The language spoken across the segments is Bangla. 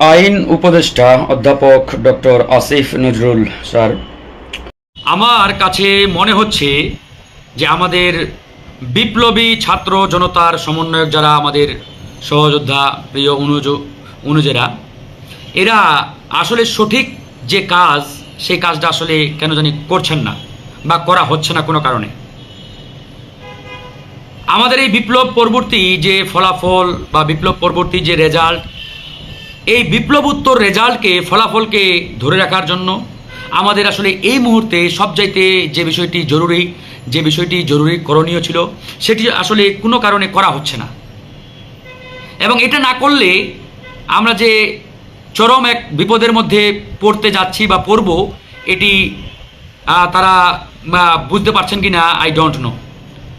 আইন উপদেষ্টা অধ্যাপক ডক্টর আসিফ নজরুল, স্যার। আমার কাছে মনে হচ্ছে যে আমাদের বিপ্লবী ছাত্র জনতার সমন্বয়ক যারা আমাদের সহযোদ্ধা প্রিয় অনুজ, অনুজেরা, এরা আসলে সঠিক যে কাজ, সেই কাজটা আসলে কেন জানি করছেন না বা করা হচ্ছে না কোনো কারণে। আমাদের এই বিপ্লব পরবর্তী যে ফলাফল বা বিপ্লব পরবর্তী যে রেজাল্ট এই বিপ্লব উত্তর রেজাল্টকে, ফলাফলকে ধরে রাখার জন্য আমাদের আসলে এই মুহূর্তে সবচাইতে যে বিষয়টি জরুরি, যে বিষয়টি জরুরি করণীয় ছিল, সেটি আসলে কোনো কারণে করা হচ্ছে না। এবং এটা না করলে আমরা যে চরম এক বিপদের মধ্যে পড়তে যাচ্ছি বা পড়ব, এটি তারা বুঝতে পারছেন কি না আই ডোন্ট নো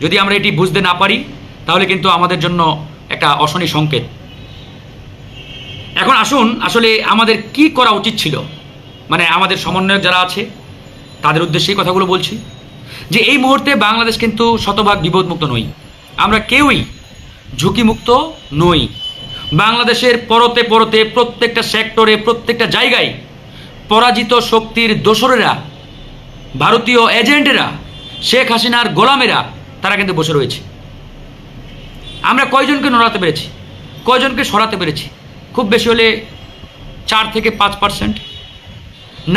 যদি আমরা এটি বুঝতে না পারি, তাহলে কিন্তু আমাদের জন্য একটা অশনি সংকেত। এখন আসুন, আসলে আমাদের কি করা উচিত ছিল? মানে আমাদের সমন্বয়ক যারা আছে, তাদের উদ্দেশ্যে কথাগুলো বলছি যে এই মুহূর্তে বাংলাদেশ কিন্তু শতভাগ বিপদমুক্ত নই। আমরা কেউই ঝুঁকিমুক্ত নই। বাংলাদেশের পরতে পরতে প্রত্যেকটা সেক্টরে, প্রত্যেকটা জায়গায় পরাজিত শক্তির দোসরেরা, ভারতীয় এজেন্টেরা, শেখ হাসিনার গোলামেরা, তারা কিন্তু বসে রয়েছে। আমরা কয়জনকে নড়াতে পেরেছি? কয়জনকে সরাতে পেরেছি? খুব বেশি হলে চার থেকে পাঁচ পার্সেন্ট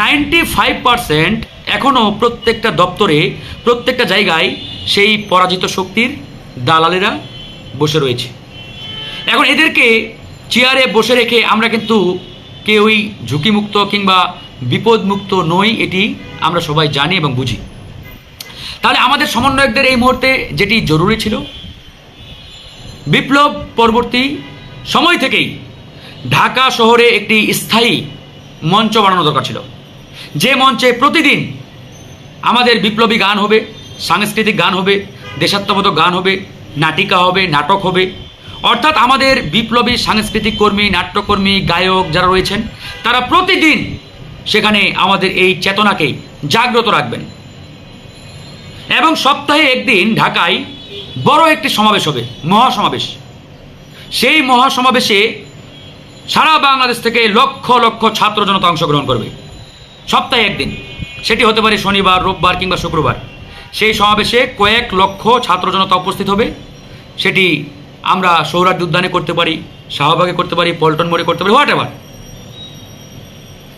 নাইনটি ফাইভ পার্সেন্ট এখনও প্রত্যেকটা দপ্তরে, প্রত্যেকটা জায়গায় সেই পরাজিত শক্তির দালালেরা বসে রয়েছে। এখন এদেরকে চেয়ারে বসে রেখে আমরা কিন্তু কেউই ঝুঁকিমুক্ত কিংবা বিপদমুক্ত নই, এটি আমরা সবাই জানি এবং বুঝি। তাহলে আমাদের সমন্বয়কদের এই মুহূর্তে যেটি জরুরি ছিল, বিপ্লব পরবর্তী সময় থেকেই ঢাকা শহরে একটি স্থায়ী মঞ্চ বানানো দরকার ছিল। যে মঞ্চে প্রতিদিন আমাদের বিপ্লবী গান হবে, সাংস্কৃতিক গান হবে, দেশাত্মবোধক গান হবে, নাটিকা হবে, নাটক হবে, অর্থাৎ আমাদের বিপ্লবী সাংস্কৃতিক কর্মী, নাট্যকর্মী, গায়ক যারা রয়েছেন, তারা প্রতিদিন সেখানে আমাদের এই চেতনাকে জাগ্রত রাখবেন। এবং সপ্তাহে একদিন ঢাকায় বড় একটি সমাবেশ হবে, মহাসমাবেশ। সেই মহাসমাবেশে সারা বাংলাদেশ থেকে লক্ষ লক্ষ ছাত্র জনতা অংশগ্রহণ করবে। সপ্তাহে একদিন। সেটি হতে পারে শনিবার, রোববার কিংবা শুক্রবার। সেই সমাবেশে কয়েক লক্ষ ছাত্র জনতা উপস্থিত হবে। সেটি আমরা সৌরাজ্য উদ্যানে করতে পারি, শাহবাগে করতে পারি, পল্টন মোড়ে করতে পারি, হোয়াট এভার।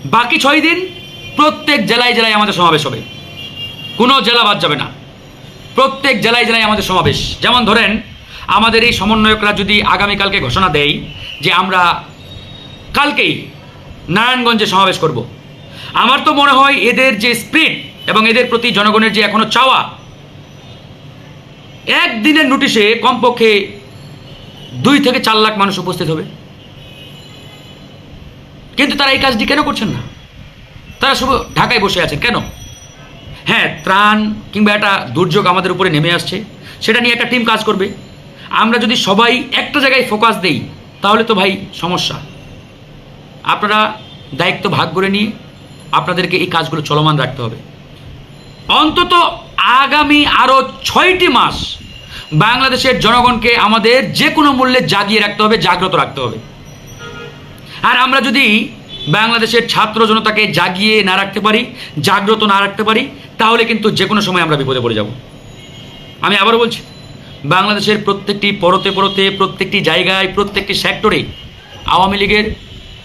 বাকি ছয় দিন প্রত্যেক জেলায় জেলায় আমাদের সমাবেশ হবে। কোনো জেলা বাদ যাবে না। প্রত্যেক জেলায় জেলায় আমাদের সমাবেশ। যেমন ধরেন, আমাদের এই সমন্বয়করা যদি আগামীকালকে ঘোষণা দেয় যে আমরা কালকেই নারায়ণগঞ্জে সমাবেশ করব। আমার তো মনে হয় এদের যে স্পিরিট এবং এদের প্রতি জনগণের যে এখনও চাওয়া, একদিনের নোটিশে কমপক্ষে দুই থেকে চার লাখ মানুষ উপস্থিত হবে। কিন্তু তারা এই কাজটি কেন করছেন না? তারা শুধু ঢাকায় বসে আছেন কেন? হ্যাঁ ত্রাণ কিংবা একটা দুর্যোগ আমাদের উপরে নেমে আসছে, সেটা নিয়ে একটা টিম কাজ করবে। আমরা যদি সবাই একটা জায়গায় ফোকাস দেই, তাহলে তো ভাই সমস্যা। আপনারা দায়িত্ব ভাগ করে নিয়ে আপনাদেরকে এই কাজগুলো চলমান রাখতে হবে। অন্তত আগামী আরও ছয়টি মাস বাংলাদেশের জনগণকে আমাদের যে কোনো মূল্যে জাগিয়ে রাখতে হবে, জাগ্রত রাখতে হবে। আর আমরা যদি বাংলাদেশের ছাত্র জনতাকে জাগিয়ে না রাখতে পারি, জাগ্রত না রাখতে পারি, তাহলে কিন্তু যে কোনো সময় আমরা বিপদে পড়ে যাব। আমি আবারও বলছি, বাংলাদেশের প্রত্যেকটি পরতে পরতে, প্রত্যেকটি জায়গায়, প্রত্যেকটি সেক্টরে আওয়ামী লীগের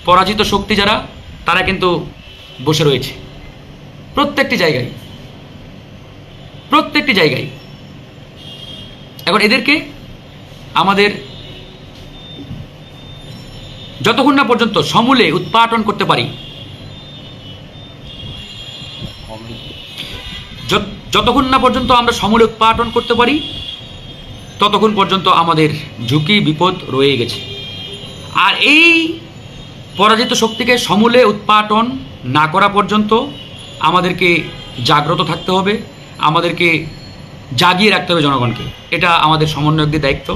পরাজিত শক্তি যারা, তারা কিন্তু বসে রয়েছে। প্রত্যেকটি জায়গায়। প্রত্যেকটি জায়গায়। এখন এদেরকে আমাদের যতক্ষণ না পর্যন্ত সমূলে উৎপাটন করতে পারি, যত- যতক্ষণ না পর্যন্ত আমরা সমূলে উৎপাটন করতে পারি, ততক্ষণ পর্যন্ত আমাদের ঝুঁকি, বিপদ রয়ে গেছে। আর এই পরাজিত শক্তিকে সমূলে উৎপাটন না করা পর্যন্ত আমাদেরকে জাগ্রত থাকতে হবে, আমাদেরকে জাগিয়ে রাখতে হবে জনগণকে। এটা আমাদের সমন্বয়কদের দায়িত্ব।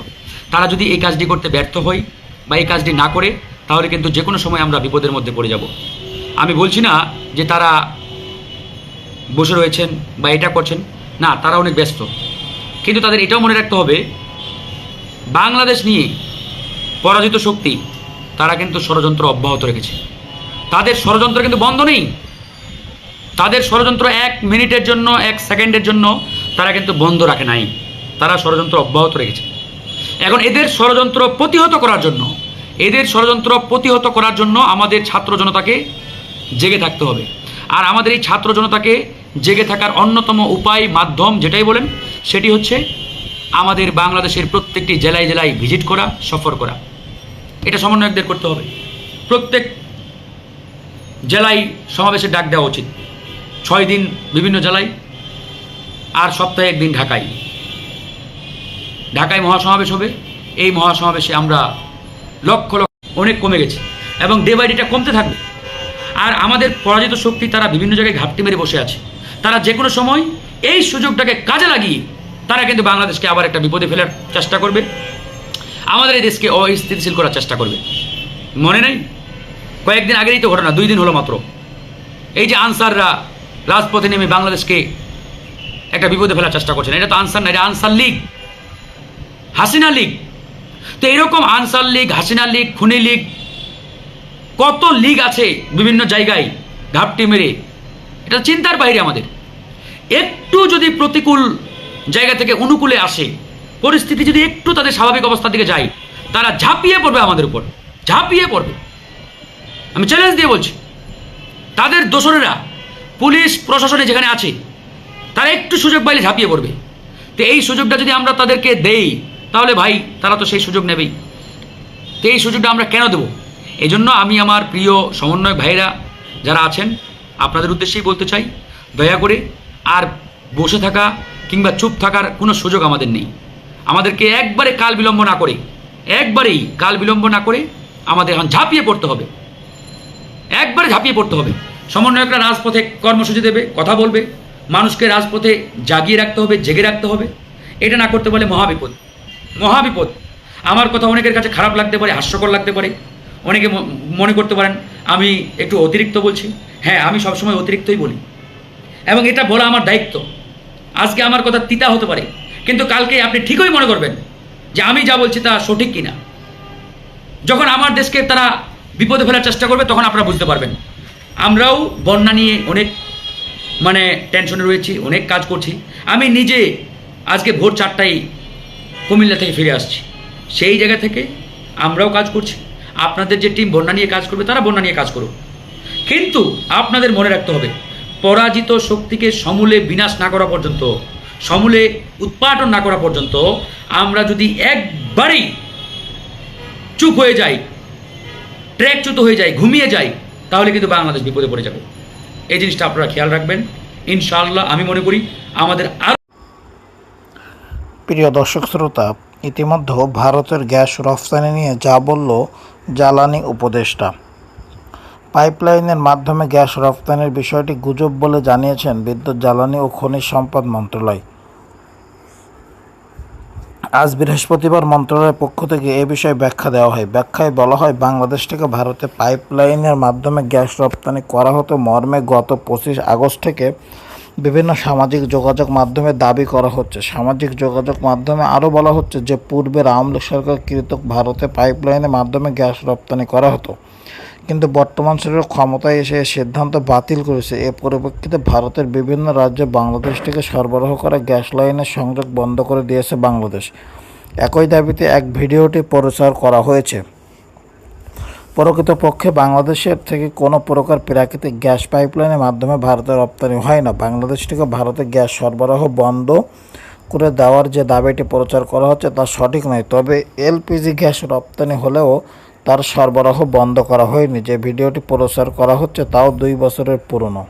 তারা যদি এই কাজটি করতে ব্যর্থ হয় বা এই কাজটি না করে, তাহলে কিন্তু যে কোনো সময় আমরা বিপদের মধ্যে পড়ে যাব। আমি বলছি না যে তারা বসে রয়েছেন বা এটা করছেন। না, তারা অনেক ব্যস্ত। কিন্তু তাদের এটাও মনে রাখতে হবে, বাংলাদেশ নিয়ে পরাজিত শক্তি তারা কিন্তু ষড়যন্ত্র অব্যাহত রেখেছে। তাদের ষড়যন্ত্র কিন্তু বন্ধ নেই। তাদের ষড়যন্ত্র এক মিনিটের জন্য, এক সেকেন্ডের জন্য তারা কিন্তু বন্ধ রাখে নাই। তারা ষড়যন্ত্র অব্যাহত রেখেছে। এখন এদের ষড়যন্ত্র প্রতিহত করার জন্য, এদের ষড়যন্ত্র প্রতিহত করার জন্য আমাদের ছাত্র জনতাকে জেগে থাকতে হবে। আর আমাদের এই ছাত্র জনতাকে জেগে থাকার অন্যতম উপায়, মাধ্যম যেটাই বলেন, সেটি হচ্ছে আমাদের বাংলাদেশের প্রত্যেকটি জেলায় জেলায় ভিজিট করা, সফর করা। এটা সমন্বয়কদের করতে হবে। প্রত্যেক জেলায় সমাবেশে ডাক দেওয়া উচিত। ছয় দিন বিভিন্ন জেলায়, আর সপ্তাহে একদিন ঢাকায়। ঢাকায় মহাসমাবেশ হবে। এই মহাসমাবেশে আমরা লক্ষ লক্ষ অনেক কমে গেছে এবং ডে বাই ডেটা কমতে থাকবে। আর আমাদের পরাজিত শক্তি তারা বিভিন্ন জায়গায় ঘাপটি মেরে বসে আছে। তারা যে কোনো সময় এই সুযোগটাকে কাজে লাগিয়ে তারা কিন্তু বাংলাদেশকে আবার একটা বিপদে ফেলার চেষ্টা করবে। আমাদের এই দেশকে অস্থিতিশীল করার চেষ্টা করবে। মনে নেই? কয়েকদিন আগেরই তো ঘটনা, দুই দিন হলো মাত্র। এই যে আনসাররা রাজপথে নেমে বাংলাদেশকে একটা বিপদে ফেলার চেষ্টা করছেন, এটা তো আনসার না আনসার লীগ। হাসিনা লীগ। তো এরকম আনসার লীগ, হাসিনা লীগ, খুনি লীগ, কত লীগ আছে বিভিন্ন জায়গায় ঘাপটি মেরে? এটা চিন্তার বাইরে আমাদের। একটু যদি প্রতিকূল জায়গা থেকে অনুকূলে আসে পরিস্থিতি যদি একটু তাদের স্বাভাবিক অবস্থার দিকে যায়, তারা ঝাঁপিয়ে পড়বে আমাদের উপর, ঝাঁপিয়ে পড়বে। আমি চ্যালেঞ্জ দিয়ে বলছি, তাদের দোসরেরা, পুলিশ, প্রশাসনে যেখানে আছে, তারা একটু সুযোগ পাইলে ঝাঁপিয়ে পড়বে। তো এই সুযোগটা যদি আমরা তাদেরকে দেই, তাহলে ভাই, তারা তো সেই সুযোগ নেবেই। তো এই সুযোগটা আমরা কেন দেবো? এই জন্য আমি আমার প্রিয় সমন্বয় ভাইরা যারা আছেন, আপনাদের উদ্দেশ্যেই বলতে চাই, দয়া করে আর বসে থাকা কিংবা চুপ থাকার কোনো সুযোগ আমাদের নেই। আমাদেরকে একবারে কাল বিলম্ব না করে, একবারেই কাল বিলম্ব না করে আমাদের এখন ঝাঁপিয়ে পড়তে হবে। একবারে ঝাঁপিয়ে পড়তে হবে। সমন্বয়করা রাজপথে কর্মসূচি দেবে, কথা বলবে, মানুষকে রাজপথে জাগিয়ে রাখতে হবে, জেগে রাখতে হবে। এটা না করতে পারলে মহাবিপদ মহাবিপদ। আমার কথা অনেকের কাছে খারাপ লাগতে পারে, হাস্যকর লাগতে পারে। অনেকে মনে করতে পারেন, আমি একটু অতিরিক্ত বলছি। হ্যাঁ আমি সবসময় অতিরিক্তই বলি। এবং এটা বলা আমার দায়িত্ব। আজকে আমার কথা তিতা হতে পারে। কিন্তু কালকে আপনি ঠিকই মনে করবেন যে আমি যা বলছি তা সঠিক কিনা। যখন আমার দেশকে তারা বিপদে ফেলার চেষ্টা করবে, তখন আপনারা বুঝতে পারবেন। আমরাও বন্যা নিয়ে অনেক মানে টেনশনে রয়েছি, অনেক কাজ করছি। আমি নিজে আজকে ভোর চারটায় কুমিল্লা থেকে ফিরে আসছি। সেই জায়গা থেকে আমরাও কাজ করছি। আপনাদের যে টিম বন্যা নিয়ে কাজ করবে, তারা বন্যা নিয়ে কাজ করুক। কিন্তু আপনাদের মনে রাখতে হবে, পরাজিত শক্তিকে সমূলে বিনাশ না করা পর্যন্ত সমূলে উৎপাটন না করা পর্যন্ত আমরা যদি একবারেই চুপ হয়ে যাই ট্র্যাকচ্যুত হয়ে যায় ঘুমিয়ে যাই, তাহলে কিন্তু বাংলাদেশ বিপদে পড়ে যাবে। এই জিনিসটা আপনারা খেয়াল রাখবেন। ইনশাআল্লাহ আমি মনে করি আমাদের আরও প্রিয় দর্শক শ্রোতা, ইতিমধ্যে ভারতের গ্যাস রফতানি নিয়ে যা বলল জ্বালানি উপদেষ্টা। পাইপলাইনের মাধ্যমে গ্যাস রফতানির বিষয়টি গুজব বলে জানিয়েছেন বিদ্যুৎ, জ্বালানি ও খনিজ সম্পদ মন্ত্রণালয়। আজ বৃহস্পতিবার মন্ত্রণালয়ের পক্ষ থেকে এ বিষয়ে ব্যাখ্যা দেওয়া হয়। ব্যাখ্যায় বলা হয়, বাংলাদেশ থেকে ভারতে পাইপলাইনের মাধ্যমে গ্যাস রপ্তানি করা হতো। মর্মে গত পঁচিশ আগস্ট থেকে বিভিন্ন সামাজিক যোগাযোগ মাধ্যমে দাবি করা হচ্ছে। সামাজিক যোগাযোগ মাধ্যমে আরও বলা হচ্ছে যে পূর্বের আওয়ামী লীগ সরকার কৃতক ভারতে পাইপলাইনের মাধ্যমে গ্যাস রপ্তানি করা হতো। কিন্তু বর্তমান সরকার ক্ষমতায় এসে সিদ্ধান্ত বাতিল করেছে। এ পরিপ্রেক্ষিতে ভারতের বিভিন্ন রাজ্যে বাংলাদেশ থেকে সরবরাহ করা গ্যাস লাইনের সংযোগ বন্ধ করে দিয়েছে বাংলাদেশ। একই দাবিতে এক ভিডিওটি প্রচার করা হয়েছে। প্রকৃতপক্ষে বাংলাদেশের থেকে কোনো প্রকার প্রাকৃতিক গ্যাস পাইপলাইনের মাধ্যমে ভারতে রপ্তানি হয় না। বাংলাদেশ থেকে ভারতে গ্যাস সরবরাহ বন্ধ করে দেওয়ার যে দাবিটি প্রচার করা হচ্ছে তা সঠিক নয়। তবে এলপিজি গ্যাস রপ্তানি হলেও তার সরবরাহ বন্ধ করা হয়নি। যে ভিডিওটি প্রচার করা হচ্ছে তাও দুই বছরের পুরনো।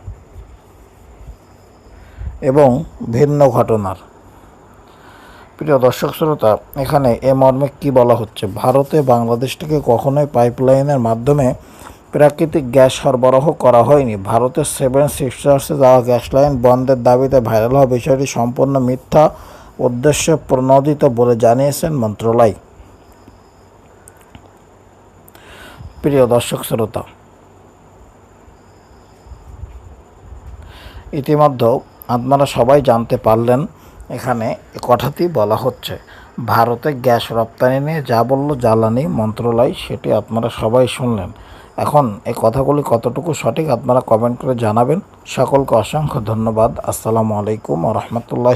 এবং ভিন্ন ঘটনার। প্রিয় দর্শক শ্রোতা, এখানে এ মর্মে কি বলা হচ্ছে? ভারতে বাংলাদেশ থেকে কখনোই পাইপলাইনের মাধ্যমে প্রাকৃতিক গ্যাস সরবরাহ করা হয়নি। ভারতের সেভেন সিস্টার্সে যাওয়া গ্যাস লাইন বন্ধের দাবিতে ভাইরাল হওয়া বিষয়টি সম্পূর্ণ মিথ্যা উদ্দেশ্যে প্রণোদিত বলে জানিয়েছেন মন্ত্রণালয়। প্রিয় দর্শক শ্রোতা, ইতিমধ্যে আপনারা সবাই জানতে পারলেন, এখানে কথাটি বলা হচ্ছে, ভারতে গ্যাস রপ্তানি নিয়ে যা বলল জ্বালানি মন্ত্রণালয় সেটি আপনারা সবাই শুনলেন। এখন এই কথাগুলি কতটুকু সঠিক আপনারা কমেন্ট করে জানাবেন। সকলকে অসংখ্য ধন্যবাদ। আসসালামু আলাইকুম রহমতুল্লাহ